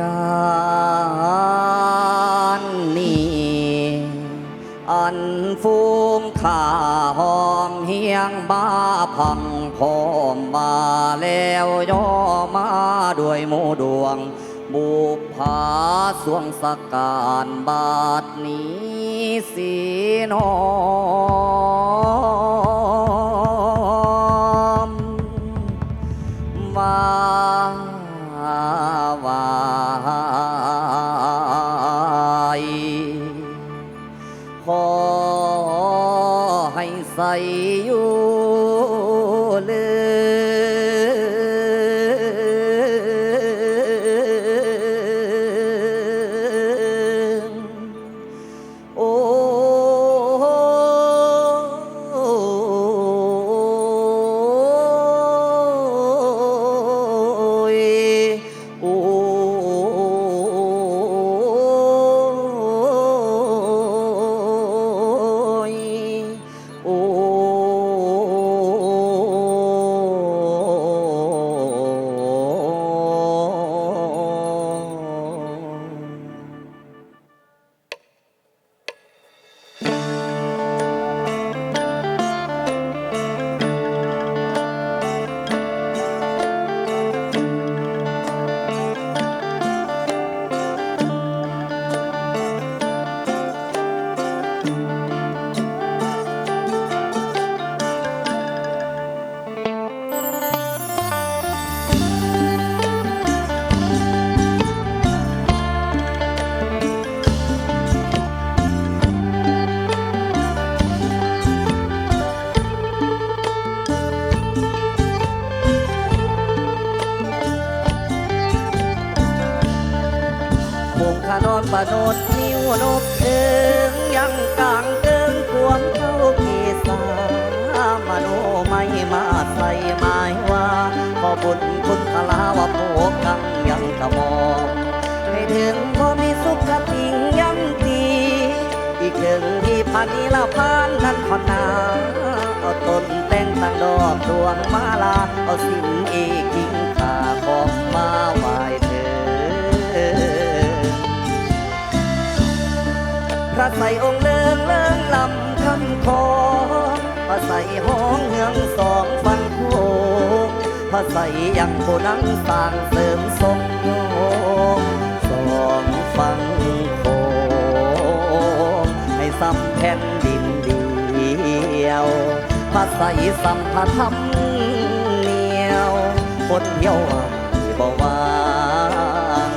การนี้อันฟูงข่าห้องเฮียงบ้าพังพร้อมมาแล้วย่อมาด้วยหมูดวง บุพผาสวงสการบาทนี้สีนอมวา ใส่อยู่เลย คงขานอนปะนดนิ้วนกเอิงยังกลางเกิงควงเข้าเกษามโนไม่มาใส่หมายว่าขอบุญคุณพลาว่าโภกังยังกระมองให้ถึงพอมีสุขติงยังตีอีกหนึ่งที่พันนี้ละพานนั้นขอนาเอาต้นแต่งตั้งดอกดวงมาลาเอาสิ่งเอก ระใส่องค์เลิงเลิงลำคำคอพระใส่ห้องเฮืองสองฟันโคงพระใส่ยังโคนังสร้างเสริมทรงโยงสองฟังโคงให้ซ้ำแผ่นดินเดียวพระใสสัมผัสธรรมเหนียวคนเหี่ยวหายบ่วาง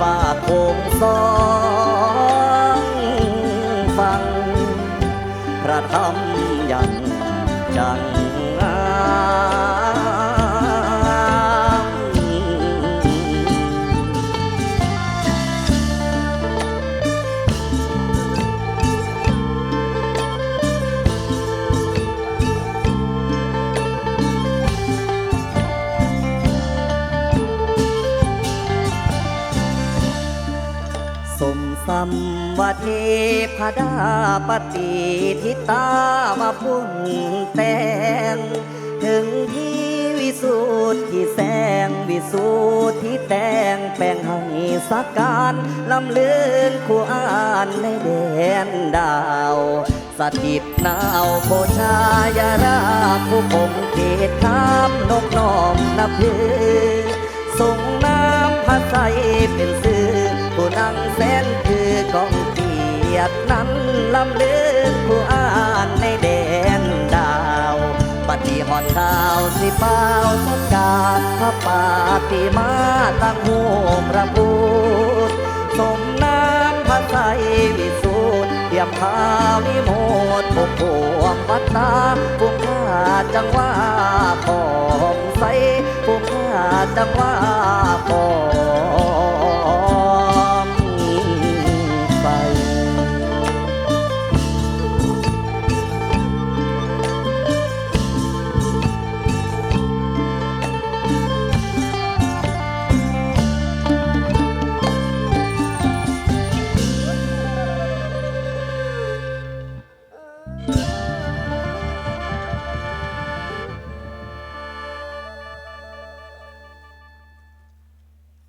ฝ้าโคงสอง ฟัง พระธรรมยังจัง มวเทพดาปฏิทิตามาพุ่นแต่ง ถึงที่วิสุทธิแสงวิสุทธิแต่งแปลงให้สักการลำลืนคู่อ่านในแดนดาว สถิตนาวโคชายาราผู้คงเขตข้ามนกน้อมนับพือส่งน้ำพระใสเป็นเสื่อ นั่งแสนคือกองเกียรตินั้นลำเลือผู้อ่านในแดนดาวปฏิหอดข่าวสิเป้าสกาพระปาติมาตั้งหูพระพุทธสมน้ำพระใสวิสุทธิ์เตรียมพาวิโมททุกพวงวัตตาผู้ข้าจังว่าปองใสผู้ข้าจังว่าปอง